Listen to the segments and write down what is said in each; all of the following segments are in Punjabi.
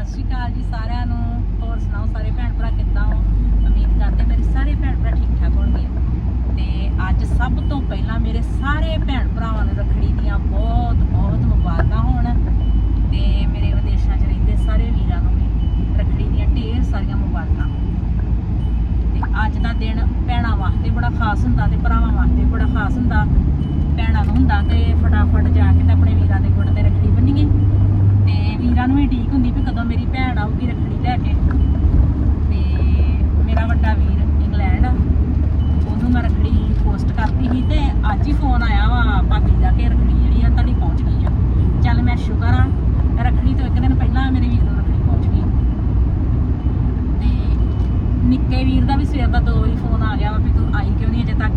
ਸਤਿ ਸ਼੍ਰੀ ਅਕਾਲ ਜੀ ਸਾਰਿਆਂ ਨੂੰ। ਹੋਰ ਸੁਣਾਓ ਸਾਰੇ ਭੈਣ ਭਰਾ, ਕਿੱਦਾਂ ਹੋ? ਉਮੀਦ ਕਰਦੇ ਮੇਰੇ ਸਾਰੇ ਭੈਣ ਭਰਾ ਠੀਕ ਠਾਕ ਹੋਣਗੇ। ਤੇ ਅੱਜ ਸਭ ਤੋਂ ਪਹਿਲਾਂ ਮੇਰੇ ਸਾਰੇ ਭੈਣ ਭਰਾਵਾਂ ਨੂੰ ਰੱਖੜੀ ਦੀਆਂ ਬਹੁਤ ਬਹੁਤ ਮੁਬਾਰਕਾਂ ਹੋਣ। ਤੇ ਮੇਰੇ ਵਿਦੇਸ਼ਾਂ 'ਚ ਰਹਿੰਦੇ ਸਾਰੇ ਵੀਰਾਂ ਨੂੰ ਵੀ ਰੱਖੜੀ ਦੀਆਂ ਢੇਰ ਸਾਰੀਆਂ ਮੁਬਾਰਕਾਂ। ਤੇ ਅੱਜ ਦਾ ਦਿਨ ਭੈਣਾਂ ਵਾਸਤੇ ਬੜਾ ਖਾਸ ਹੁੰਦਾ ਤੇ ਭਰਾਵਾਂ ਵਾਸਤੇ ਬੜਾ ਖਾਸ ਹੁੰਦਾ। ਭੈਣਾਂ ਨੂੰ ਹੁੰਦਾ ਕਿ ਫਟਾਫਟ ਜਾ ਕੇ ਤੇ ਆਪਣੇ ਵੀਰਾਂ ਦੇ ਗੁੱਟ ਤੇ ਰੱਖੜੀ ਬੰਨੀਏ। ਤੇ ਵੀਰਾਂ ਨੂੰ ਵੀ ਠੀਕ ਹੁੰਦੀ ਵੀ ਕਦੋਂ ਮੇਰੀ ਭੈਣ ਆਊਗੀ ਰੱਖੜੀ ਲੈ ਕੇ। ਤੇ ਮੇਰਾ ਵੱਡਾ ਵੀਰ ਇੰਗਲੈਂਡ, ਉਹਨੂੰ ਮੈਂ ਰੱਖੜੀ ਪੋਸਟ ਕਰਤੀ ਸੀ ਤੇ ਅੱਜ ਹੀ ਫੋਨ ਆਇਆ ਵਾ ਭਾਬੀ ਦਾ ਕਿ ਰੱਖੜੀ ਜਿਹੜੀ ਆ ਤੁਹਾਡੀ ਪਹੁੰਚ ਗਈ ਆ ਚੱਲ ਮੈਂ ਸ਼ੁਕਰ ਆ ਰੱਖੜੀ ਤੋਂ ਇੱਕ ਦਿਨ ਪਹਿਲਾਂ ਮੇਰੇ ਵੀਰ ਨੂੰ ਰੱਖੜੀ ਪਹੁੰਚ ਗਈ ਤੇ ਨਿੱਕੇ ਵੀਰ ਦਾ ਵੀ ਸਵੇਰ ਦਾ ਦੋ ਵਾਰੀ ਫੋਨ ਆ ਗਿਆ ਵਾ ਵੀ ਤੂੰ ਆਈ ਕਿਉਂ ਨਹੀਂ ਅਜੇ ਤੱਕ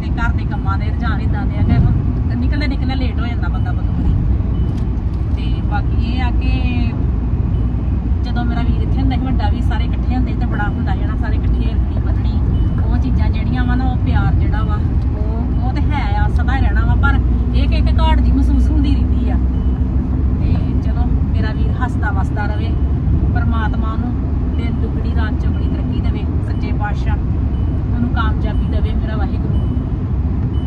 ਤੇ ਘਰ ਦੇ ਕੰਮਾਂ ਦੇ ਰੁਝਾਨ ਇਦਾਂ ਦੇ ਆ ਕਿ ਨਿਕਲਦੇ ਨਿਕਲਦੇ ਲੇਟ ਹੋ ਜਾਂਦਾ ਬੰਦਾ ਬਦੋਂ ਵਾਰੀ ਤੇ ਬਾਕੀ ਇਹ ਆ ਕਿ ਜਦੋਂ ਮੇਰਾ ਵੀਰ ਇੱਥੇ ਹੁੰਦਾ ਸੀ ਵੱਡਾ ਵੀ ਸਾਰੇ ਇਕੱਠੇ ਹੁੰਦੇ ਸੀ ਤੇ ਬੜਾ ਹੁੰਦਾ ਜਿਹੜਾ ਸਾਰੇ ਇਕੱਠੇ ਰੱਖੜੀ ਬੰਨਣੀ ਉਹ ਚੀਜ਼ਾਂ ਜਿਹੜੀਆਂ ਵਾ ਨਾ ਉਹ ਪਿਆਰ ਜਿਹੜਾ ਵਾ ਉਹ ਉਹ ਤੇ ਹੈ ਆ ਸਦਾ ਹੀ ਰਹਿਣਾ ਵਾ ਪਰ ਇਹ ਕਿ ਇੱਕ ਘਾਟ ਦੀ ਮਹਿਸੂਸ ਹੁੰਦੀ ਰਹਿੰਦੀ ਆ ਤੇ ਚਲੋ ਮੇਰਾ ਵੀਰ ਹੱਸਦਾ ਵਸਦਾ ਰਵੇ ਪਰਮਾਤਮਾ ਨੂੰ ਤੇ ਦੁੱਗਣੀ ਰਾਤ ਚੌਗਣੀ ਤਰੱਕੀ ਦੇਵੇ ਸੱਚੇ ਪਾਤਸ਼ਾਹ ਉਹਨੂੰ ਕਾਮਯਾਬੀ ਦੇਵੇ ਮੇਰਾ ਵਾਹਿਗੁਰੂ।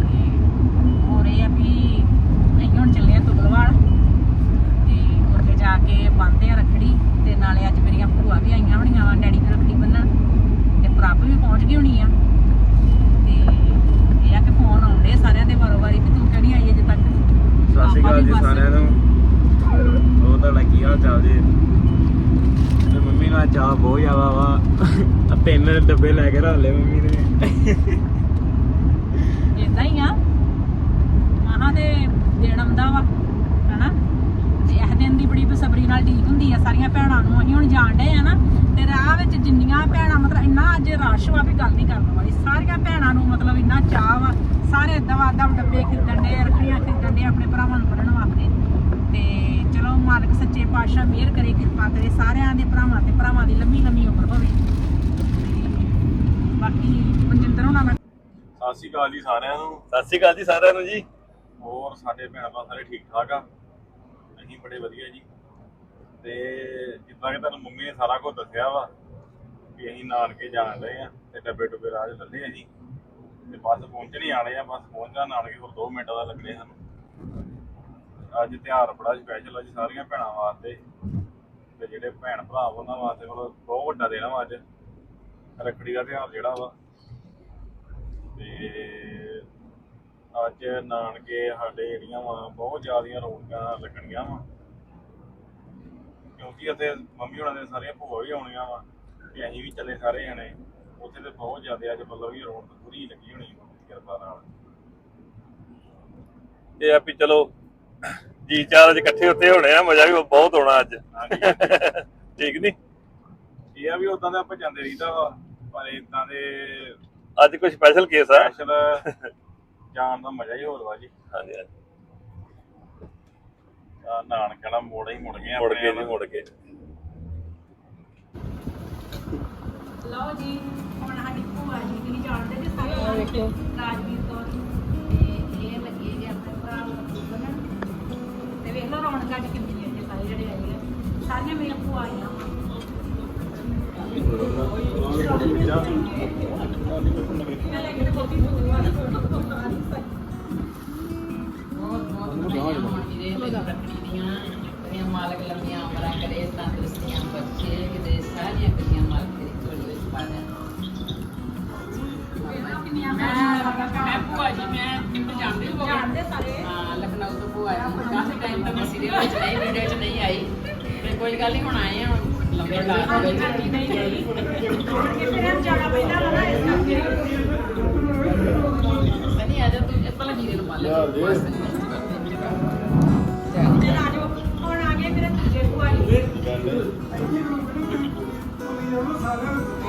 ਤੇ ਹੋਰ ਇਹ ਆ ਵੀ ਅਸੀਂ ਹੁਣ ਚੱਲੇ ਆ ਤੁਗਲਵਾਲ ਤੇ ਉੱਥੇ ਜਾ ਕੇ ਬੰਨ੍ਹਦੇ ਆ ਰੱਖੜੀ ਤੇ ਨਾਲੇ ਅੱਜ ਮੇਰੀਆਂ ਭੂਆ ਵੀ ਆਈਆਂ ਹੋਣੀਆਂ ਵਾ ਡੈਡੀ ਦੀ ਰੱਖੜੀ ਬੰਨਣ ਤੇ ਪ੍ਰਭ ਵੀ ਪਹੁੰਚ ਗਈ ਹੋਣੀ ਆ। ਤੇ ਇਹ ਆ ਕਿ ਫੋਨ ਆਉਂਦੇ ਸਾਰਿਆਂ ਦੇ ਵਾਰੋ ਵਾਰੀ ਵੀ ਤੂੰ ਕਿਉਂ ਨਹੀਂ ਆਈ ਅਜੇ ਤੱਕ? ਸਤਿ ਸ਼੍ਰੀ ਅਕਾਲ ਜੀ ਆਪਾਂ ਵੀ ਬਸ- ਸਾਰਿਆਂ ਨੂੰ। ਉਹ ਤੁਹਾਡਾ ਕੀ ਹਾਲ ਚਾਲ ਜੀ। ਤੇ ਮੰਮੀ ਨਾਲ ਚਾਹ ਬਹੁਤ ਜ਼ਿਆਦਾ ਵਾ। ਤਿੰਨ ਡੱਬੇ ਲੈ ਕੇ ਰੱਖ ਲਏ ਮੰਮੀ ਨੇ। ਇਦਾਂ ਹੀ ਆ। ਮਹਾਂ ਦੇ ਦਿਨ ਆਉਂਦਾ ਵਾ, ਹਨਾ? ਤੇ ਇਹ ਦਿਨ ਦੀ ਬੜੀ ਬੇਸਬਰੀ ਨਾਲ ਢੀਕ ਹੁੰਦੀ ਆ। ਸਾਰੀਆਂ ਭੈਣਾਂ ਨੂੰ ਅਸੀਂ ਹੁਣ ਜਾਣ ਡੇ ਆ ਨਾ। ਤੇ ਰਾਹ ਵਿੱਚ ਜਿੰਨੀਆਂ ਭੈਣਾਂ, ਮਤਲਬ ਇੰਨਾ ਅੱਜ ਰਸ਼ ਵਾ ਵੀ ਗੱਲ ਨਹੀਂ ਕਰਨ ਵਾਲੀ। ਸਾਰੀਆਂ ਭੈਣਾਂ ਨੂੰ ਮਤਲਬ ਇੰਨਾ ਚਾਹ ਵਾ। ਸਾਰੇ ਦਵਾ ਦਵ ਡੱਬੇ ਖਰੀਦਣ ਦੇ ਰੱਖੜੀਆਂ ਖਰੀਦਣ ਦੇ ਆਪਣੇ ਭਰਾਵਾਂ ਨੂੰ ਬੰਨਣ ਵਾਸਤੇ। ਤੇ ਮਾਲਕ ਸੱਚੇ ਪਾਤਸ਼ਾਹ ਮਿਹਰ ਕਰੇ ਕਿਰਪਾ ਕਰੇ ਸਾਰਿਆਂ ਦੇ ਭਰਾਵਾਂ ਤੇ ਭਰਾਵਾਂ ਦੀ ਲੰਮੀ ਲੰਮੀ ਉਮਰ ਹੋਵੇ। ਬਾਕੀ ਮਨਜਿੰਦਰ ਹੋਣਾ ਸਤਿ ਸ਼੍ਰੀ ਅਕਾਲ ਜੀ ਸਾਰਿਆਂ ਨੂੰ। ਸਤਿ ਸ਼੍ਰੀ ਅਕਾਲ ਜੀ ਸਾਰਿਆਂ ਨੂੰ ਜੀ। ਹੋਰ ਸਾਡੇ ਭੈਣ ਭਰਾ ਸਾਰੇ ਠੀਕ ਠਾਕ ਆ? ਅਸੀਂ ਬੜੇ ਵਧੀਆ ਜੀ। ਤੇ ਜਿੱਦਾਂ ਕਿ ਤੁਹਾਨੂੰ ਮੰਮੀ ਨੇ ਸਾਰਾ ਕੁਝ ਦੱਸਿਆ ਵਾ ਵੀ ਅਸੀਂ ਨਾਨਕੇ ਜਾਣ ਰਹੇ ਆ ਤੇ ਡੱਬੇ ਡੁੱਬੇ ਰਾਜ ਲੱਲੇ ਆ ਜੀ। ਤੇ ਬੱਸ ਪਹੁੰਚਣੀ ਆਲੇ ਆ ਬੱਸ ਪਹੁੰਚਣਾ ਨਾਨਕੇ ਕੋਲ 2 ਮਿੰਟਾਂ ਦਾ ਲੱਗਣੇ ਸਾਨੂੰ। ਅੱਜ ਤਿਉਹਾਰ ਬੜਾ ਸਪੈਸ਼ਲ ਅੱਜ ਸਾਰੀਆਂ ਭੈਣਾਂ ਵਾਸਤੇ। ਤੇ ਜਿਹੜੇ ਭੈਣ ਭਰਾ ਉਹਨਾਂ ਵਾਸਤੇ ਮਤਲਬ ਬਹੁਤ ਵੱਡਾ ਦਿਨ ਵਾ ਅੱਜ। ਰੱਖੜੀ ਦਾ ਤਿਉਹਾਰ ਜਿਹੜਾ ਵਾ। ਤੇ ਅੱਜ ਨਾਨਕੇ ਸਾਡੇ ਜਿਹੜੀਆਂ ਵਾ, ਬਹੁਤ ਜ਼ਿਆਦੀਆਂ ਰੌਣਕਾਂ ਲੱਗਣੀਆਂ ਵਾ। ਕਿਉਂਕਿ ਅਤੇ ਮੰਮੀ ਹੁਣਾਂ ਦੇ ਸਾਰੀਆਂ ਭੂਆ ਵੀ ਆਉਣੀਆਂ ਵਾ, ਤੇ ਅਸੀਂ ਵੀ ਚੱਲੇ ਸਾਰੇ ਜਣੇ। ਉੱਥੇ ਤੇ ਬਹੁਤ ਜ਼ਿਆਦਾ ਅੱਜ ਮਤਲਬ ਵੀ ਰੌਣਕ ਪੂਰੀ ਲੱਗੀ ਹੋਣੀ ਮੰਮੀ ਕਿਰਪਾ ਨਾਲ। ਇਹ ਆ ਵੀ ਚਲੋ ਜੀ ਚਾਰ ਅੱਜ ਇਕੱਠੇ ਉੱਤੇ ਹੋਣੇ ਆ ਮਜ਼ਾ ਵੀ ਬਹੁਤ ਆਉਣਾ ਅੱਜ। ਠੀਕ ਨਹੀਂ ਇਹ ਆ ਵੀ ਉਦਾਂ ਦਾ ਆਪਾਂ ਜਾਂਦੇ ਰਹੀਦਾ ਵਾ ਪਰ ਇਦਾਂ ਦੇ ਅੱਜ ਕੋਈ ਸਪੈਸ਼ਲ ਕੇਸ ਆ? ਸਪੈਸ਼ਲ ਜਾਣ ਦਾ ਮਜ਼ਾ ਹੀ ਹੋਰ ਵਾ ਜੀ। ਹਾਂਜੀ ਹਾਂਜੀ। ਆਹ ਨਾਨਕੇ ਨਾਲ ਮੋੜ ਹੀ ਮੁੜ ਗਏ ਮੁੜ ਕੇ ਜੀ। ਮੁੜ ਕੇ ਲਓ ਜੀ ਹੁਣ ਸਾਡੀ ਭੂਆ ਜੀ ਦੀ ਜਾਣਦੇ ਜੀ ਸਾਰੇ ਰਾਜਵੀਰ ਵੇਖ ਲਓ ਰੌਣਕਾਂ ਚ ਕਿੰਨੀਆਂ ਜੇ ਸਾਰੇ ਜਿਹੜੇ ਆਏ ਆ। ਸਾਰੀਆਂ ਮੇਰੀਆਂ ਭੂਆ ਆਈਆਂ। ਮਾਲਕ ਲੰਮੀਆਂ ਉਮਰਾਂ ਕਰੇ ਤੰਦਰੁਸਤੀਆਂ ਬਖਸ਼ੇ ਕਿਤੇ ਸਾਰੀਆਂ ਕੁੜੀਆਂ ਮਾਲਕ ਤੇਰੀ ਝੋਲੀ ਵਿੱਚ ਪਾ ਦੇ ਕਿੰਨੀਆਂ ਮੈਂ ਭੂਆ ਜੀ ਮੈਂ ਕਿੰਨੇ ਜਾਣਦੇ ਹੋ ਜਾਣਦੇ ਸਾਰੇ। ਕੋਈ ਗੱਲ ਨਹੀਂ ਹੁਣ ਆਏ ਹਾਂ ਲੰਬੇ ਲਾਟ ਦੇ ਵਿੱਚ ਫਿਰ ਜਾਣਾ ਪੈਂਦਾ ਵਾ ਨਾ ਇਸ ਕਰਕੇ ਸਨੀ ਆ ਜਾ ਤੂੰ, ਇਹ ਪਹਿਲਾਂ ਹੀਰੇ ਨੂੰ ਮਾਲਕ ਤੇ ਰਾਜੋ ਹੁਣ ਆ ਗਏ ਮੇਰੇ ਦੂਜੇ ਭੂਆ ਜੀ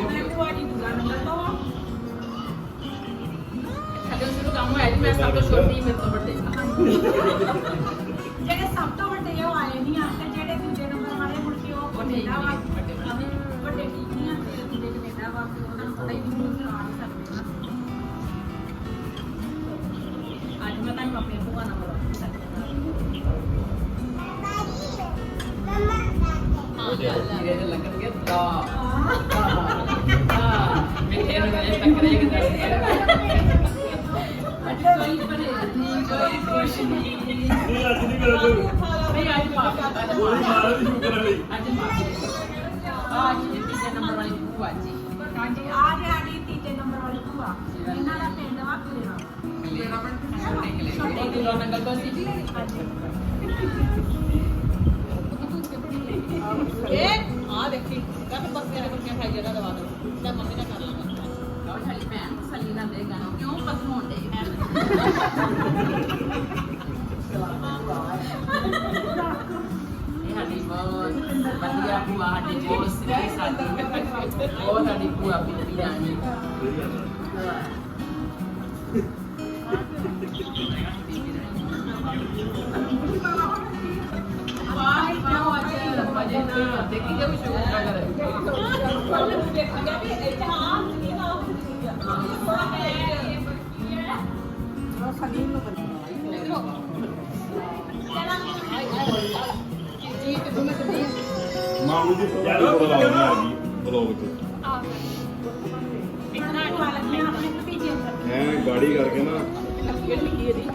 ਮੇਰੇ ਭੂਆ ਜੀ ਦੂਜਾ ਨੰਬਰ ਤੋਂ ਆ। ਸਾਡੇ ਸ਼ੁਰੂ ਕੰਮ ਹੋਇਆ ਜੀ, ਮੈਂ ਸਭ ਤੋਂ ਛੋਟੀ, ਮੇਰੇ ਤੋਂ ਵੱਡੇ। ਜਿਹੜੇ ਸਭ ਤੋਂ ਵੱਡੇ ਉਹ ਆਏ ਨਹੀਂ ਆ, ਤੇ ਕੈਨੇਡਾ ਵਾ ਵੱਡੇ ਵੱਡੇ ਠੀਕ ਨਹੀਂ ਆ ਤੇ ਦੂਜੇ ਕੈਨੇਡਾ ਵਾ ਤੇ ਉਹਨਾਂ ਨੂੰ ਥੋੜਾ ਹੀ ਨਹੀਂ ਕਰਾ ਨਹੀਂ ਸਕਦੇ ਨਾ ਅੱਜ ਮੈਂ ਤੁਹਾਨੂੰ ਆਪਣੇ ਭੂਆ ਨਾਲ ਮਿਲਾਉਂਦੀ ਹਾਂ ਜੀਰੇ ਦੇ ਲੱਗਣਗੇ ਦਾ ਹਾਂ ਮਿੱਠੇ ਨੂੰ ਮੇਰੇ ਟੱਕਰੇ ਕਿਦਾਂ ਅੱਜ ਕੋਈ ਬਣੇ ਨਹੀਂ ਕੋਈ ਖੁਸ਼ ਨਹੀਂ ਨਹੀਂ ਅੱਜ ਨਹੀਂ ਕਰ ਤੂੰ ਨਹੀਂ ਅੱਜ ਮਾਫ ਅੱਜ ਭੂਆ ਇਹਨਾਂ ਦਾ ਪਿੰਡ ਵਾ ਕੁਲੇਰਾ ਛੋਟੇ ਕਿਲੋ ਨੰਗਲ ਤੋਂ ਸੀ ਇਹ ਆ ਦੇਖੀ। ਕੱਲ ਬੱਸੇ ਨੇ ਕੁਝ ਖਾਈ ਜਗਾ ਦਵਾ ਦੋ ਤੇ ਮੰਮੀ ਨੇ ਕਰ ਲਾਂਗਾ ਲਓ ਸਾਡੀ ਭੈਣ ਸੱਲੀ ਨਾਲ ਦੇ ਗਾਣਾ। ਕਿਉਂ ਪਸਮੋਂ ਡੇ ਇਹ ਸਾਡੀ ਬਹੁਤ ਵਧੀਆ ਭੂਆ ਸਾਡੀ ਬਹੁਤ ਸਹੀ ਸਾਡੀ। ਬਹੁਤ ਸਾਡੀ ਭੂਆ ਪਿੱਪੀ ਆਣੀ ਵਾਹ ਕਿਉਂ ਅੱਜ ਵਜੇ ਨਾ ਦੇਖੀ ਜੇ ਸ਼ੁਰੂ ਕਰ ਮਾਮੂ ਦੀ ਫੋਟੋ ਬੁਲਾਉਣੀ ਆ ਗਈ ਬਲੌਗ ਚ ਹੈ ਗਾੜੀ ਕਰਕੇ ਨਾ।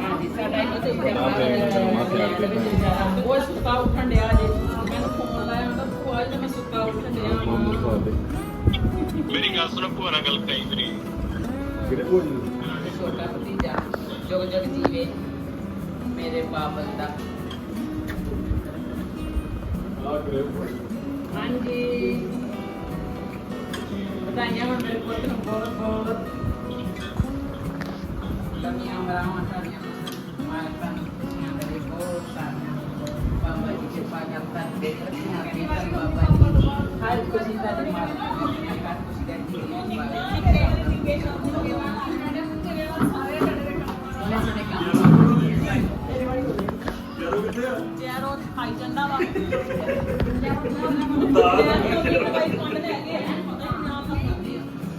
ਹਾਂਜੀ ਸਾਡਾ ਇੱਕ ਤੇ ਕੇ ਉਹ ਸੁੱਤਾ ਉੱਠਣ ਡਿਆ ਜੇ ਮੈਨੂੰ ਫੋਨ ਲਾਇਆ ਉਹਦਾ ਭੂਆ ਜੀ ਮੈਂ ਸੁੱਤਾ ਉੱਠਣ ਡਿਆ ਵਾਂ। ਮੇਰੀ ਗੱਲ ਸੁਣ ਨਾਲ ਗੱਲ ਕਰੀ ਮੇਰੀ। ਕਿਹੜੇ ਭੋਜ ਤੇ ਛੋਟਾ ਭਤੀਜਾ ਜਗ ਜਗ ਜੀਵੇ ਮੇਰੇ ਬਾਬਲ ਦਾ। ਆ ਕਰੇ ਹਾਂਜੀ। ਬਤਾਈਆਂ ਮੈਂ ਮੇਰੇ ਪੁੱਤ ਨੂੰ ਬਹੁਤ ਬਹੁਤ। ਲੰਮੀਆਂ ਉਮਰਾਂ ਤੁਹਾਡੀਆਂ ਮਾਲਕਾਂ ਨੂੰ ਦੇ ਬਹੁਤ ਸਾਰੀਆਂ। ਬਾਬਾ ਜੀ ਦੇ ਰੱਖਿਆ ਆਪਣੇ ਘਰ ਬਾਬਾ ਜੀ। ਹਰ ਖੁਸ਼ੀ ਦਾ ਦੇ ਨੇ ਹਰ ਖੁਸ਼ੀ ਦਾ ਜੀ ਜੈਰੋ ਖਾਈ ਜਾਂਦਾ ਵਾ।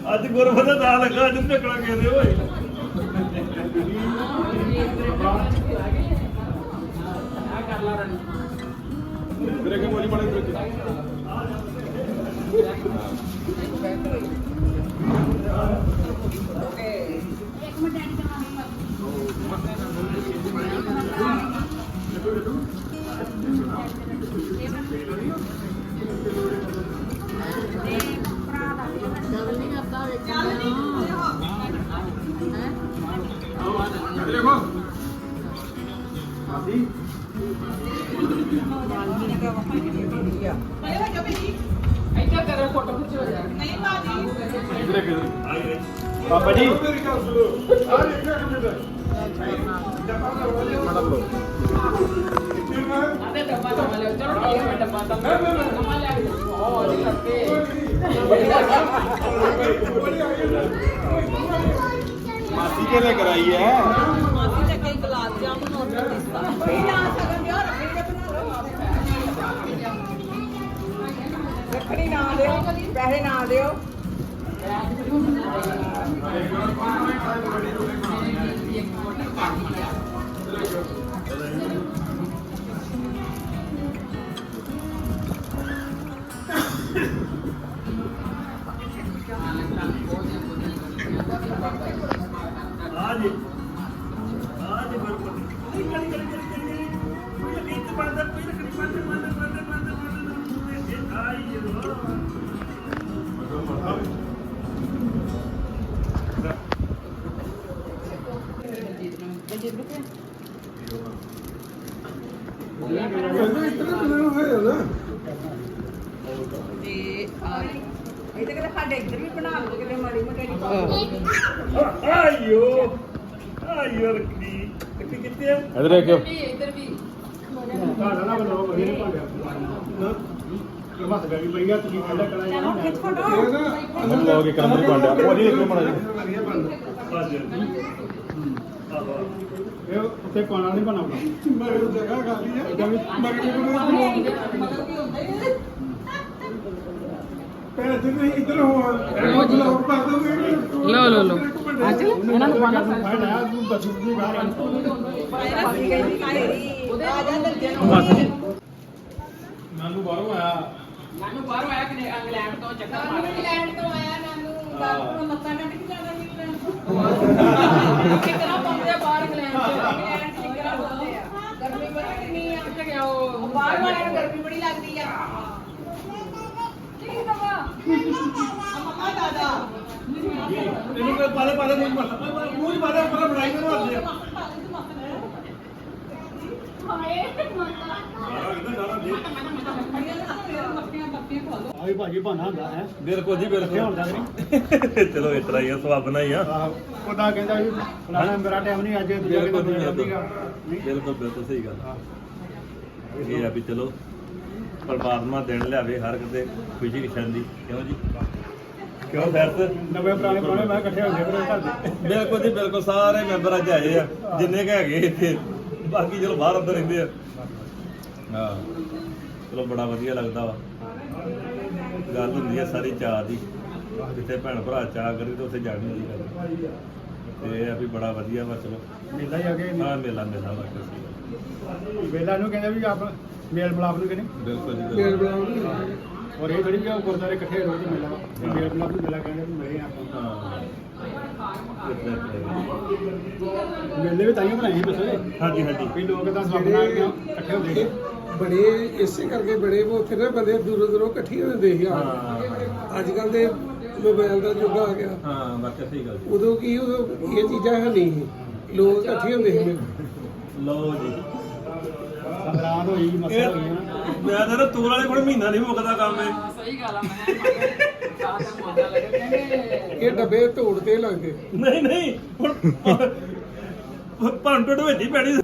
ਅੱਜ ਗੁਰਬਤ ਦਾ ਨਾਂ ਲੱਗਾ, ਅੱਜ ਢਕਣਾ ਕਹਿੰਦੇ ਓਏ ਆ ਕਰ ਲਾ ਰਣ ਤੇਰੇ ਕੇ ਬੋਲੀ ਬੜੇ ਵਿੱਚ ਇੱਧਰ ਕਰੋ ਫੋਟੋ ਖਿਚੋ ਜਾ ਇਧਰੇ ਕਿਧਰ ਆ ਗਏ ਪਾਪਾ ਜੀ ਆਦੇ ਡੱਬਾ ਤਾਂ ਲੈ ਚਲੋ ਠੀਕ ਹੈ ਡੱਬਾ ਤਾਂ ਨਵਾਂ ਲੈ ਉਹ ਉਹਦੇ ਕਰਕੇ ਮਾਸੀ ਕੇ ਲੈ ਕਰਾਈ ਹੈ ਮਾਸੀ ਤੇ ਕਈ ਗੁਲਾਬ ਜਾਮੁਨ ਆਰਡਰ ਦਿੱਤਾ ਰੱਖੜੀ ਨਾ ਦਿਓ ਪੈਸੇ ਨਾ ਦਿਓ। ਬਣਾ ਲਓ ਕਿਤੇ ਮਾੜੀ ਮੋਟੀ ਆਇਓ ਆਇਓ ਰੱਖੀ। ਕਿੱਥੇ ਕਿੱਥੇ ਆ? ਇਧਰ ਦੇਖੋ ਇਧਰ ਵੀ। ਤੁਹਾਡਾ ਨਾ ਬਣਾਓ ਮੇਰੇ ਭਾਂਡੇ ਨਾ ਕਰਮਸ ਗਈ ਪਈ ਆ ਤੁਸੀਂ ਖੜਾ ਕੜਾ ਚਲੋ ਖਿੱਚ ਫੋਟੋ ਅਸਲ ਲੋਗੇ ਕੰਮ ਨਹੀਂ ਬਣਦਾ ਉਹ ਜੀ ਇੱਕ ਬਣਾ ਜੀ ਬਸ ਜੀ। ਇਹ ਉੱਤੇ ਪਾਣਾ ਨਹੀਂ ਬਣਾਉਣਾ ਮਗਰ ਜਗ੍ਹਾ ਖਾਲੀ ਹੈ। ਮਗਰ ਨੂੰ ਮਗਰ ਕੀ ਹੁੰਦਾ ਹੈ ਲੋ ਜੀ। ਲੋ ਲੋ ਲੋ ਅੱਜ ਇਹਨਾਂ ਨੂੰ ਪਾਣਾ ਬਾਹਰ ਉਹਦੇ ਆ ਜਾ ਦਰਜੇ ਨੂੰ ਮੈਨੂੰ ਬਾਹਰੋਂ ਆਇਆ। ਨਾਨੂ ਬਾਹਰੋਂ ਆਇਆ ਕਿ ਇੰਗਲੈਂਡ ਤੋਂ ਚੱਕਰ ਮਾਰ ਇੰਗਲੈਂਡ ਤੋਂ ਆਇਆ ਨਾਨੂ। ਡਾਕਟਰ ਮੱਤਾ ਕੱਟ ਕੇ ਜਾਣਾ ਇੰਗਲੈਂਡ ਤੋਂ ਕਿਤਨਾ ਪਾਉਂਦੇ ਬਾਹਰ ਇੰਗਲੈਂਡ ਚ ਇੰਗਲੈਂਡ ਚ ਕਿਹੜਾ ਬੋਲਦੇ ਆ ਗਰਮੀ ਬੜੀ ਕਿੰਨੀ ਆ ਕਿੱਥੇ ਗਿਆ ਉਹ ਬਾਹਰ ਵਾਲਿਆਂ ਨੂੰ ਗਰਮੀ ਬੜੀ ਲੱਗਦੀ ਆ ਕੀ ਦਵਾ ਮਮਾ ਦਾਦਾ ਇਹਨੂੰ ਕੋਈ ਪਾਲੇ ਪਾਲੇ ਮੂੰਹ ਮਾ ਮੂੰਹ ਹੀ ਪਾਲੇ ਬਣਾਈ ਕੇ ਮਾਰਦੇ ਆ ਆਈ ਭਾਜੀ ਬਹਾਨਾ ਹੁੰਦਾ ਹੈ ਬਿਲਕੁਲ ਜੀ ਕਿੱਥੇ ਚਲੋ ਇਸ ਤਰ੍ਹਾਂ ਹੀ ਆ ਸੁਭਾਵਨਾ ਹੀ ਆ। ਉਹਦਾ ਕਹਿੰਦਾ ਜੀ ਫਲਾਣਾ ਮੇਰਾ ਟਾਈਮ ਨਹੀਂ ਅੱਜ ਬਿਲਕੁਲ ਬਿਲਕੁਲ, ਸਹੀ ਗੱਲ ਇਹ ਆ ਵੀ ਚਲੋ ਪਰਮਾਤਮਾ ਦਿਨ ਲਿਆਵੇ ਹਰ ਕਿਤੇ ਖੁਸ਼ੀ ਨਿਸ਼ਾਨੀ। ਕਿਉਂ ਜੀ? ਕਿਉਂ ਫੈਰਤ ਨਵੇਂ ਪੁਰਾਣੇ ਪੁਰਾਣੇ ਮੈਂ ਇਕੱਠੇ ਹੋ ਗਏ ਫਿਰ ਘਰ ਦੇ। ਬਿਲਕੁਲ ਜੀ ਬਿਲਕੁਲ ਸਾਰੇ ਮੈਂਬਰ ਅੱਜ ਆਏ ਆ ਜਿੰਨੇ ਕ ਹੈਗੇ ਇੱਥੇ। ਬਾਕੀ ਚਲੋ ਬਾਹਰ ਅੰਦਰ ਰਹਿੰਦੇ ਆ। ਹਾਂ ਚਲੋ ਬੜਾ ਵਧੀਆ ਲੱਗਦਾ ਵਾ। ਗੱਲ ਹੁੰਦੀ ਆ ਸਾਰੀ ਚਾਹ ਦੀ। ਜਿੱਥੇ ਭੈਣ ਭਰਾ ਚਾਹ ਕਰੀ ਤੇ ਉੱਥੇ ਜਾਣੀ ਹੁੰਦੀ ਗੱਲ। ਤੇ ਇਹ ਆ ਵੀ ਬੜਾ ਵਧੀਆ ਵਾ ਚਲੋ। ਮੇਲਾ ਹੀ ਆ ਕੇ ਹਾਂ ਮੇਲਾ ਮੇਲਾ ਵਾ ਕਿਸੇ ਮੇਲਾ ਨੂੰ ਕਹਿੰਦੇ ਵੀ ਆਪ ਮੇਲ ਮਲਾਪ ਨੂੰ ਕਹਿੰਦੇ। ਬਿਲਕੁਲ ਜੀ ਮੇਲ ਬਿਲਕੁਲ। ਬਣਾਉਂਦੇ ਔਰ ਇਹ ਥੋੜੀ ਵੀ ਆ ਗੁਰਦਾਰੇ ਇਕੱਠੇ ਰੋਜ਼ ਮੇਲਾ ਵਾ ਇਹ ਮੇਲ ਮਲਾਪ ਨੂੰ ਮੇਲਾ ਕਹਿੰਦੇ ਵੀ ਮੇਰੇ ਆਪਾਂ ਹਾਂ। ਮੇਲੇ ਵੀ ਤਾਈਓ ਬਣਾਏ ਸੀ ਦੱਸੋ ਹਾਂਜੀ ਹਾਂਜੀ। ਵੀ ਲੋਕ ਤਾਂ ਸਭ ਨਾਲ ਇਕੱਠੇ ਹੁੰਦੇ ਸੀ ਬੜੇ ਇਸੇ ਕਰਕੇ ਬੜੇ ਉਹ ਫਿਰ ਨਾ ਬੰਦੇ ਦੂਰੋਂ ਦੂਰੋਂ ਇਕੱਠੇ ਹੁੰਦੇ ਸੀ। ਆ ਹਾਂ। ਅੱਜ ਕੱਲ ਦੇ ਮੋਬਾਈਲ ਦਾ ਯੁੱਗ ਆ ਗਿਆ। ਹਾਂ ਵਾਕਿਆ ਸਹੀ ਗੱਲ ਜੀ। ਉਦੋਂ ਕੀ ਉਦੋਂ ਇਹ ਚੀਜ਼ਾਂ ਹੈ ਨਹੀਂ। ਲੋਕ ਇਕੱਠੇ ਹੁੰਦੇ ਸੀ। ਲਓ ਜੀ। ਸੰਗਰਾਂਦ ਹੋਈ ਮਸਾ ਹੋਈ ਨਾ। ਮੈਂ ਤਾਂ ਤੂਰ ਵਾਲੇ ਕੋਲ ਮਹੀਨਾ ਨਹੀਂ ਮੁੱਕਦਾ ਕੰਮ ਇਹ। ਸਹੀ ਗੱਲ ਆ ਮੈਂ ਸਾਹ ਤੇ ਮੋਜਾ ਲੱਗੇ ਕਹਿੰਦੇ ਇਹ ਡੱਬੇ ਤੋੜ ਤੇ ਲੱਗਦੇ ਨਹੀਂ ਨਹੀਂ ਹੁਣ ਵਿੱਚ ਹੀ ਪੈਣੀ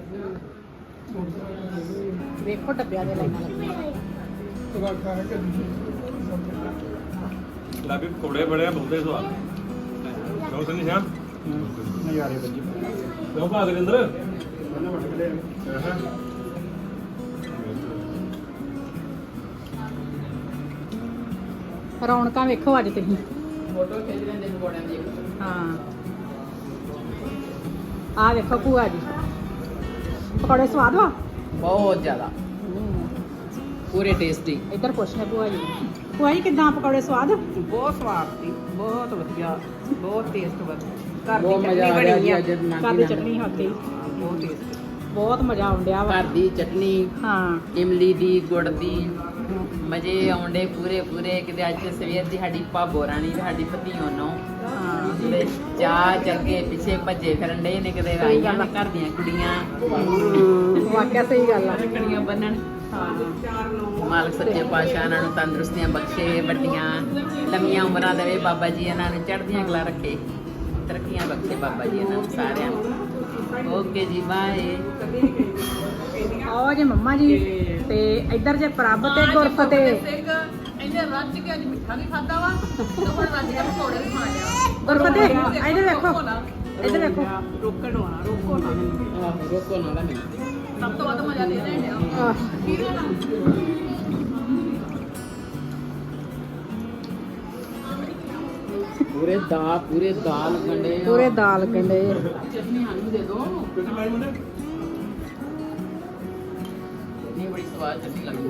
ਵੇਖੋ ਡੱਬਿਆਂ ਦੇ ਲਾਈਨਾਂ ਲੱਗੀਆਂ। ਤਵਾਕਾ ਹੈ ਕਿ ਲਾਗੇ ਕੋੜੇ ਬੜੇ ਆ ਬਹੁਤੇ ਸਵਾਦ। ਕਿਉਂ ਸੰਨੀ ਸ਼ਾਮ ਨਜ਼ਾਰੇ ਬੱਜੀ ਕਿਉਂ ਭਾਗ ਦੇ ਰੌਣਕਾਂ ਵੇਖੋ ਅੱਜ ਤੁਸੀਂ। ਫੋਟੋ ਖਿੱਚ ਲੈਂਦੇ ਪਕੌੜਿਆਂ ਦੀ। ਹਾਂ। ਆ ਵੇਖੋ ਭੂਆ ਜੀ। ਪਕੌੜੇ ਸਵਾਦ ਵਾ? ਬਹੁਤ ਜ਼ਿਆਦਾ। ਪੂਰੇ ਟੇਸਟੀ ਇੱਧਰ ਪੁੱਛਨੇ ਭੂਆ ਜੀ। ਭੂਆ ਜੀ ਕਿਦਾਂ ਪਕੌੜੇ ਸਵਾਦ? ਬਹੁਤ ਸਵਾਦ ਸੀ। ਬਹੁਤ ਵਧੀਆ। ਬਹੁਤ ਟੇਸਟ ਵਧੀਆ। ਘਰ ਦੀ ਚਟਨੀ ਬਣੀ ਆ। ਘਰ ਦੀ। ਚਟਨੀ ਹੱਥੀ ਬਹੁਤ ਟੇਸਟ ਬਹੁਤ ਮਜ਼ਾ ਆਉਂਦਿਆ ਵਾ। ਘਰ ਦੀ ਚਟਨੀ ਹਾਂ। ਇਮਲੀ ਦੀ ਗੁੜ ਦੀ ਮਜ਼ੇ ਆਉਂਦੇ ਪੂਰੇ ਪੂਰੇ। ਕਿਤੇ ਅੱਜ ਸਵੇਰ ਦੀ ਸਾਡੀ ਭਾਬੋ ਰਾਣੀ ਤੇ ਸਾਡੀ ਭਤੀਓ ਨੂੰ। ਹਾਂ। ਚਾਹ ਚੱਗੇ ਪਿੱਛੇ ਭੱਜੇ ਫਿਰਨ ਦੇ ਨੇ ਕਿਤੇ ਆਈਆਂ ਨੇ ਘਰ ਦੀਆਂ ਕੁੜੀਆਂ। ਵਾਕਿਆ ਸਹੀ ਗੱਲ ਆ। ਰੱਖੜੀਆਂ ਬੰਨਣ। ਹਾਂ। ਮਾਲਕ ਸੱਚੇ ਪਾਤਸ਼ਾਹ ਇਹਨਾਂ ਨੂੰ ਤੰਦਰੁਸਤੀਆਂ ਬਖਸ਼ੇ ਵੱਡੀਆਂ ਲੰਮੀਆਂ ਉਮਰਾਂ ਦੇਵੇ। ਬਾਬਾ ਜੀ ਇਹਨਾਂ ਨੂੰ ਚੜ੍ਹਦੀਆਂ ਕਲਾ ਰੱਖੇ। ਤਰੱਕੀਆਂ ਬਖਸ਼ੇ ਬਾਬਾ ਜੀ ਇਹਨਾਂ ਨੂੰ ਸਾਰਿਆਂ ਨੂੰ। ਓਕੇ ਜੀ ਬਾਏ ਆਓ ਜੇ ਮੰਮਾ ਜੀ। ਤੇ ਇੱਧਰ ਜੇ ਪ੍ਰਭ ਤੇ ਗੁਰਫਤਿਹ ਇਹਨੇ ਰੱਜ ਕੇ ਅੱਜ ਮਿੱਠਾ ਨਹੀਂ ਖਾਦਾ ਵਾ ਤੇ ਹੁਣ ਰੱਜ ਕੇ ਪਕੌੜੇ ਵੀ ਖਾ ਲਿਆ ਗੁਰਫਤਿਹ ਇੱਧਰ ਵੇਖੋ ਇੱਧਰ ਵੇਖੋ। ਰੋਕਣ ਹੋਣਾ ਰੋਕੋ ਨਾ। ਆਹ ਰੋਕੋ ਨਾ ਸਭ ਤੋਂ ਵੱਧ ਮਜ਼ਾ ਦੇ ਰਹੇ ਆ ਆਹ, ਕੀ ਲੈਣਾ? ਪੂਰੇ ਦਾ ਪੂਰੇ ਦਾਲ ਗੰਡੇ ਪੂਰੇ ਦਾਲ ਕਹਿੰਦੇ ਚਟਨੀ ਸਾਨੂੰ ਦੇ ਦੋ। ਕਿਤੇ ਮੈਂ ਮੁੰਡੇ। ਨਹੀਂ ਬੜੀ ਸਵਾਦ ਚਟਨੀ ਲੱਗੀ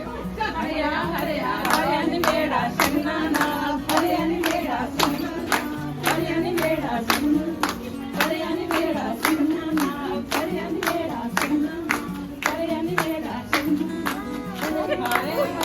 Hare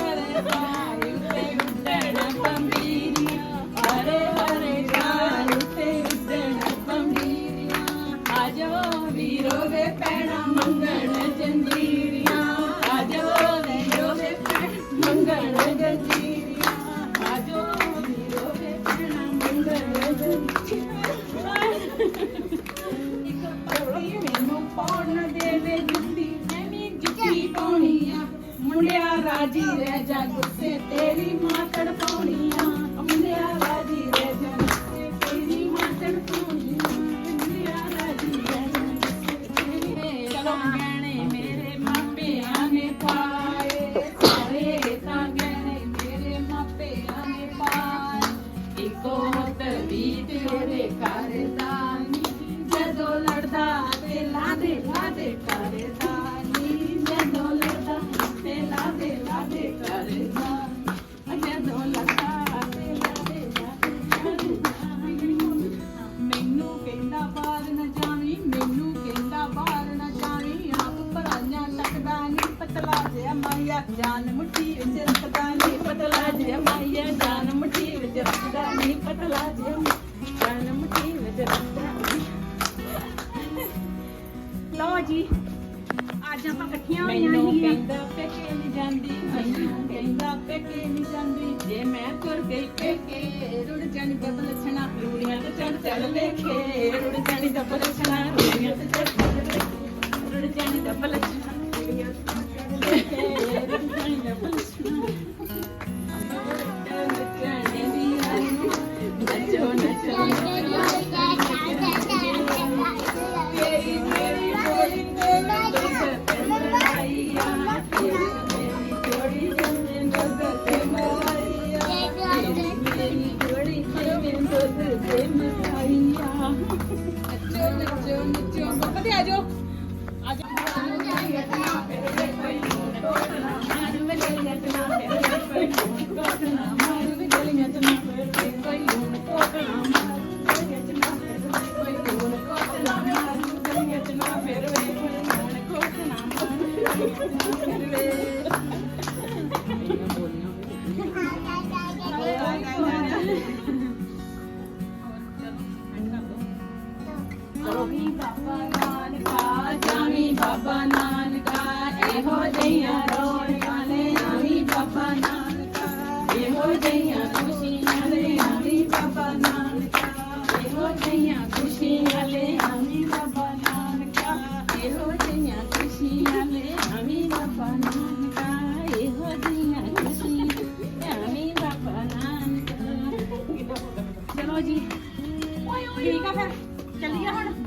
ਤੇਰੀ ਲਓ ਜੀ ਅੱਜ ਆਪਾਂ ਇਕੱਠੀਆਂ ਹੋਈਆਂ ਮੈਨੂੰ ਸੀਗੀਆਂ। ਕਹਿੰਦਾ ਪੇਕੇ ਨਹੀਂ ਜਾਂਦੀ ਮੈਨੂੰ ਕਹਿੰਦਾ ਪੇਕੇ ਨਹੀਂ ਜਾਂਦੀ। ਜੇ ਮੈਂ ਤੁਰ ਗਈ ਪੇਕੇ ਰੁੜ ਜਾਣੀ ਦੱਬ ਲੱਛਣਾ ਰੂੜੀਆਂ ਤੇ ਚੜ ਚੜ ਵੇਖੇ। ਬਾਬਾ ਨਾਨਕਾ ਜਾਵੀਂ ਬਾਬਾ ਨਾਨਕਾ ਇਹੋ ਜਿਹੀਆਂ ਰੌਣਕਾਂ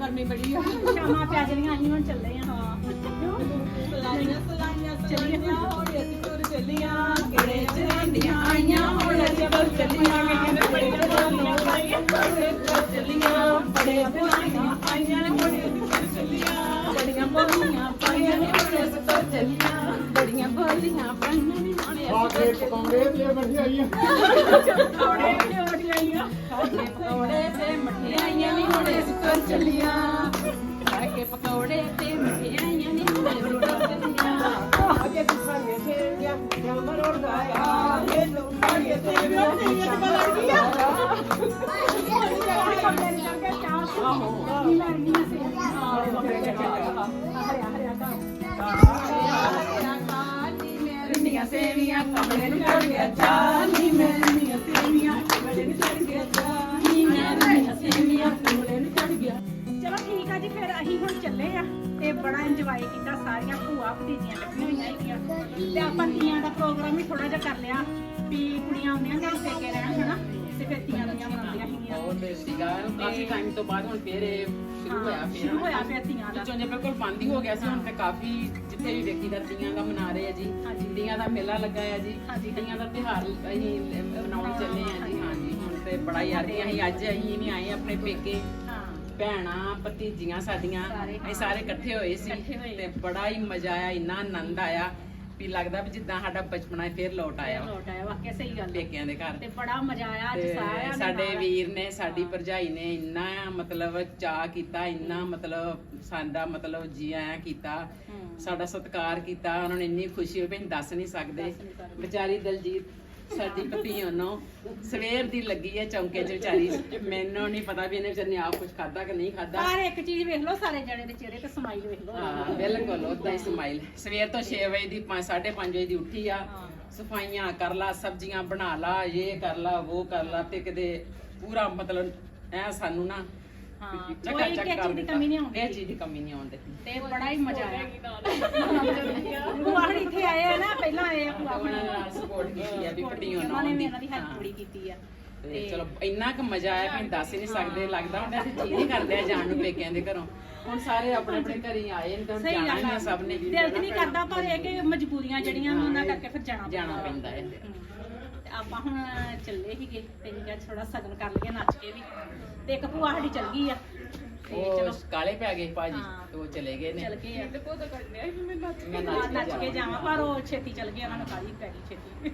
ਗਰਮੀ ਬੜੀ ਆ। ਸ਼ਾਮਾਂ ਪੈ ਜਣੀਆਂ ਅਸੀਂ ਹੁਣ ਚੱਲੇ ਆ। ਹਾਂ। ਸਲਾਈਆਂ ਸਲਾਈਆਂ ਚੱਲੀਆਂ ਹੁਣ ਅਸੀਂ ਤੁਰ ਚੱਲੀਆਂ ਕਿਹੜੇ ਚਰਾਂਦੀਆਂ ਆਈਆਂ ਹੁਣ ਅਸੀਂ ਤੁਰ ਚੱਲੀਆਂ ਬੜੇ ਬੋਲੀਆਂ ਪਾਈਆਂ ਚੱਲੀਆਂ ਬੜੇ ਬੋਲੀਆਂ ਆਈਆਂ ਨੇ ਤੁਰ ਚੱਲੀਆਂ ਬੜੀਆਂ ਬੋਲੀਆਂ ਪਾਈਆਂ ਨੇ ਹੁਣ ਅਸੀਂ ਤੁਰ ਚੱਲੀਆਂ ਬੜੀਆਂ ਬੋਲੀਆਂ ਪਾਈਆਂ ਨੇ ਹੁਣ ਆ ਕੇ ਪਕਾਉਂਦੇ ਤੇ ਮਠਿਆਈਆਂ ਚੱਲੀਆਂ ਖਾ ਕੇ ਪਕੌੜੇ ਤੇ ਮਠਿਆਈਆਂ ਨੇ ਅਸੀਂ ਤੁਰ ਚੱਲੀਆਂ ਅੱਗੇ ਤੁਸਾਂਗੇ ਸੇਵੀਆਂ ਜੰਮ ਰੋੜਦਾ ਆ ਇਹ ਲੋਕਾਂ ਸੇਵੀਆਂ ਸੇਵੀਆਂ ਤੇ ਲੱਗ ਗਿਆ ਮੇਰੀਆਂ ਸੇਵੀਆਂ ਕਮਰੇ ਨੂੰ ਚੜ ਗਿਆ ਚਾਲੀ ਬੜਾ ਇੰਜੋਏ ਕੀਤਾ ਸਾਰੀਆਂ ਭੂਆ ਭਤੀਜੀਆਂ ਇਕੱਠੀਆਂ ਹੋਈਆਂ ਹੈਗੀਆਂ ਤੇ ਆਪਾਂ ਤੀਆਂ ਦਾ ਪ੍ਰੋਗਰਾਮ ਵੀ ਥੋੜਾ ਜਿਹਾ ਕਰ ਲਿਆ ਵੀ ਕੁੜੀਆਂ ਆਉਂਦੀਆਂ ਜਾਂ ਪੇਕੇ ਰਹਿਣ ਹਨਾ? ਤੇ ਫਿਰ ਤੀਆਂ ਦੀਆਂ ਮਨਾਉਂਦੀਆਂ ਹੈਗੀਆਂ ਬਹੁਤ ਸੀਗਾ ਕਾਫੀ ਟਾਈਮ ਤੋਂ ਬਾਅਦ ਹੁਣ ਫੇਰ ਇਹ ਸ਼ੁਰੂ ਹੋਇਆ ਫੇਰ ਸ਼ੁਰੂ ਹੋਇਆ ਫਿਰ ਤੀਆਂ ਦਾ। ਵਿੱਚੋਂ ਜੇ ਬਿਲਕੁਲ ਬੰਦ ਹੀ ਹੋ ਗਿਆ ਸੀ ਹੁਣ ਤੇ ਕਾਫੀ ਜਿੱਥੇ ਵੀ ਵੇਖੀ ਦਾ ਤੀਆਂ ਦਾ ਮਨਾ ਰਹੇ ਆ ਜੀ। ਤੀਆਂ ਦਾ ਮੇਲਾ ਲੱਗਾ ਆ ਜੀ। ਤੀਆਂ ਦਾ ਤਿਉਹਾਰ ਅਸੀਂ ਮਨਾਉਣ ਚੱਲੇ ਆ ਜੀ ਹਾਂਜੀ। ਹੁਣ ਤੇ ਬੜਾ ਯਾਰ ਦੀ ਅਸੀਂ ਅੱਜ ਅਸੀਂ ਵੀ ਆਏ ਆਪਣੇ ਪੇਕੇ। ਭੈਣਾਂ ਭਤੀਜੀਆਂ ਸਾਡੀਆਂ ਅਸੀਂ ਸਾਰੇ ਇਕੱਠੇ ਹੋਏ ਸੀ। ਤੇ ਬੜਾ ਹੀ ਮਜ਼ਾ ਆਇਆ ਇੰਨਾ ਆਨੰਦ ਆਇਆ ਵੀ ਲੱਗਦਾ ਵੀ ਜਿੱਦਾਂ ਸਾਡਾ ਬਚਪਨਾ ਫੇਰ ਲੌਟ ਆਇਆ ਵਾ ਲੋਟ ਆਇਆ ਵਾਕਿਆ ਸਹੀ ਗੱਲ ਹੈ ਪੇਕਿਆਂ ਦੇ ਘਰ ਤੇ ਬੜਾ ਮਜ਼ਾ ਆਇਆ ਅੱਜ ਸਾਰਿਆਂ ਸਾਡੇ। ਵੀਰ ਨੇ ਸਾਡੀ ਭਰਜਾਈ ਨੇ ਇੰਨਾ ਮਤਲਬ ਚਾਹ ਕੀਤਾ ਇੰਨਾ ਮਤਲਬ ਸਾਡਾ ਮਤਲਬ ਜੀ ਆਇਆਂ ਕੀਤਾ। ਸਾਡਾ ਸਤਿਕਾਰ ਕੀਤਾ ਉਹਨਾਂ ਨੇ ਇੰਨੀ ਖੁਸ਼ੀ ਹੋਈ ਵੀ ਦੱਸ ਨਹੀਂ ਸਕਦੇ। ਵਿਚਾਰੀ ਦਲਜੀਤ ਸਾਡੀ ਪਤੀਓਨੋ ਸਵੇਰ ਦੀ ਲੱਗੀ ਹੈ ਚੌਂਕੇ 'ਚ ਵਿਚਾਰੀ। ਮੈਨੂੰ ਨਹੀਂ ਪਤਾ ਵੀ ਇਹਨੇ ਵਿਚਾਰੀ ਨੇ ਆਪ ਕੁਝ ਖਾਦਾ ਕਿ ਨਹੀਂ ਖਾਦਾ ਹਰ ਇੱਕ ਚੀਜ਼ ਵੇਖ ਲਓ ਸਾਰੇ ਜਣੇ ਦੇ ਚਿਹਰੇ ਤੇ ਸਮਾਈਲ ਵੇਖ ਲਓ। ਹਾਂ ਬਿਲਕੁਲ ਉਦਾਂ ਹੀ ਸਮਾਈਲ ਸਵੇਰ ਤੋਂ 6 ਵਜੇ ਦੀ 5:30 ਵਜੇ ਦੀ ਉੱਠੀ ਆ। ਸਫਾਈਆਂ ਕਰ ਲਾ ਸਬਜ਼ੀਆਂ ਬਣਾ ਲਾ ਇਹ ਕਰ ਲਾ ਉਹ ਕਰ ਲਾ ਤੇ ਕਿਤੇ ਪੂਰਾ ਮਤਲਬ ਐ ਸਾਨੂੰ ਨਾ ਹਾਂ, ਚੱਕਾ ਕੋਈ ਚੱਕ ਕਿਸੇ ਕਰ ਚੀਜ਼ ਦੀ ਦਿੱਤਾ। ਕਮੀ ਨਹੀਂ ਆਉਂਦੀ। ਕਿਸੇ ਚੀਜ਼ ਦੀ ਕਮੀ ਨਹੀਂ ਆਉਂਦੀ। ਤੇ ਬੜਾ ਹੀ ਮਜ਼ਾ ਆਇਆ। ਭੂਆ ਹਣੀ ਇੱਥੇ ਆਏ ਆ ਨਾ ਪਹਿਲਾਂ ਆਏ ਆ ਭੂਆ ਉਹਨਾਂ ਹਣੀ। ਨੇ ਨਾਲ ਸਪੋਰਟ ਕੀਤੀ ਆ ਵੀ ਪਟੀਆਂ ਉਹਨਾਂ ਨੇ ਵੀ ਇਹਨਾਂ ਦੀ ਹੈਲਪ ਹਾਂ। ਬੜੀ ਕੀਤੀ ਆ। ਤੇ ਚਲੋ ਇੰਨਾ ਕੁ ਮਜ਼ਾ ਆਇਆ ਕਿ ਦੱਸ ਹੀ ਨਹੀਂ ਸਕਦੇ ਲੱਗਦਾ ਹੁੰਦਾ ਅਸੀਂ ਜੀ ਨਹੀਂ ਕਰਦੇ ਆ ਜਾਣ ਨੂੰ ਪੇਕਿਆਂ ਦੇ ਘਰੋਂ। ਹੁਣ ਸਾਰੇ ਆਪਣੇ ਆਪਣੇ ਘਰੇ ਆਏ ਨੇ ਤਾਂ ਹੁਣ ਸਹੀ ਜਾਣਾ ਗੱਲ ਹੀ ਆ। ਆ ਸਭ ਨੇ। ਦਿਲ ਤੇ ਨਹੀਂ ਕਰਦਾ ਪਰ ਇਹ ਕਿ ਮਜਬੂਰੀਆਂ ਜਿਹੜੀਆਂ ਉਹਨਾਂ ਕਰਕੇ ਫਿਰ ਜਾਣਾ। ਪੈਂਦਾ। ਹੈ। ਆਪਾਂ ਹੁਣ ਚੱਲੇ ਸੀਗੇ ਤੇ ਅਸੀਂ ਕਿਹਾ ਥੋੜਾ ਸਗਨ ਕਰ ਲਈਏ ਨੱਚ ਕੇ ਵੀ। ਤੇ ਇੱਕ ਭੂਆ ਸਾਡੀ ਚੱਲ ਗਈ ਆ। ਤੇ ਉਹ ਚਲੋ। ਕਾਲੇ ਪੈ ਗਏ ਭਾਜੀ ਹਾਂ। ਤੇ ਉਹ ਚਲੇ ਗਏ ਨੇ। ਚੱਲ ਗਏ ਆ। ਤੇ ਪੋਤਾ ਕਰਨੇ ਆ ਮੈਂ ਨੱਚ ਮੈਂ ਨੱਚ ਨੱਚ ਕੇ ਜਾਵਾਂ ਪਰ ਉਹ ਛੇਤੀ ਚੱਲ ਗਏ ਉਹਨਾਂ ਨੂੰ ਕਾਹਲੀ ਪੈ ਗਈ ਛੇਤੀ।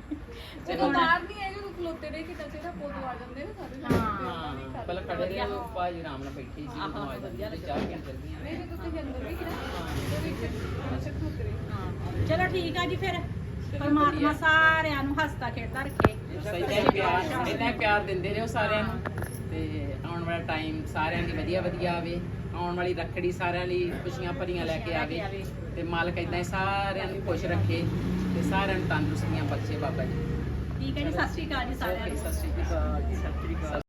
ਜਦੋਂ ਬਾਹਰ ਨਹੀਂ ਆਏ ਜਦੋਂ ਖਲੋਤੇ ਰਹੇ ਕਿਤਾ ਚਿਹਰਾ ਪੋਤੋ ਆ ਜਾਂਦੇ ਨੇ ਸਾਰੇ। ਹਾਂ। ਪਹਿਲਾਂ ਖੜੇ ਰਹੇ ਉਹ ਭਾਜੀ ਆਰਾਮ ਨਾਲ ਬੈਠੀ ਸੀ ਆਹੋ, ਉਹ ਆ ਵਧੀਆ ਜਾਂਦੀ ਚਾਹ ਪੀਣ ਚੱਲ ਗਈਆਂ। ਨਹੀਂ ਜਦੋਂ ਤੁਸੀਂ ਅੰਦਰ ਵੀ ਕਿਹਾ ਉਹਦੇ ਵਿੱਚ ਅੱਛਾ ਖਲੋਤੇ ਰਹੇ। ਹਾਂ। ਚਲੋ ਠੀਕ ਆ ਜੀ ਫਿਰ। ਪਰਮਾਤਮਾ ਸਾਰਿਆਂ ਨੂੰ ਹੱਸਦਾ ਖੇਡਦਾ ਰੱਖੇ। ਸਹੀ ਹੈ ਪਿਆਰ ਇੰਨਾ ਪਿਆਰ ਦਿੰਦੇ ਰਹੋ ਸਾਰਿਆਂ ਨੂੰ। ਤੇ ਆਉਣ ਵਾਲਾ ਟਾਈਮ ਸਾਰਿਆਂ ਲਈ ਵਧੀਆ ਵਧੀਆ ਆਵੇ। ਆਉਣ ਵਾਲੀ ਰੱਖੜੀ ਸਾਰਿਆਂ ਲਈ ਖੁਸ਼ੀਆਂ ਭਰੀਆਂ ਲੈ ਕੇ ਆਵੇ। ਤੇ ਮਾਲਕ ਇਦਾਂ ਹੀ ਸਾਰਿਆਂ ਨੂੰ ਖੁਸ਼ ਰੱਖੇ ਤੇ ਸਾਰਿਆਂ ਨੂੰ ਤੰਦਰੁਸਤੀਆਂ ਬਖਸ਼ੇ ਬਾਬਾ ਜੀ। ਠੀਕ ਹੈ ਜੀ ਸਤਿ ਸ਼੍ਰੀ ਅਕਾਲ ਜੀ ਸਾਰਿਆਂ ਨੂੰ। ਸਤਿ ਸ਼੍ਰੀ ਅਕਾਲ ਜੀ ਸਤਿ ਸ਼੍ਰੀ ਅਕਾਲ।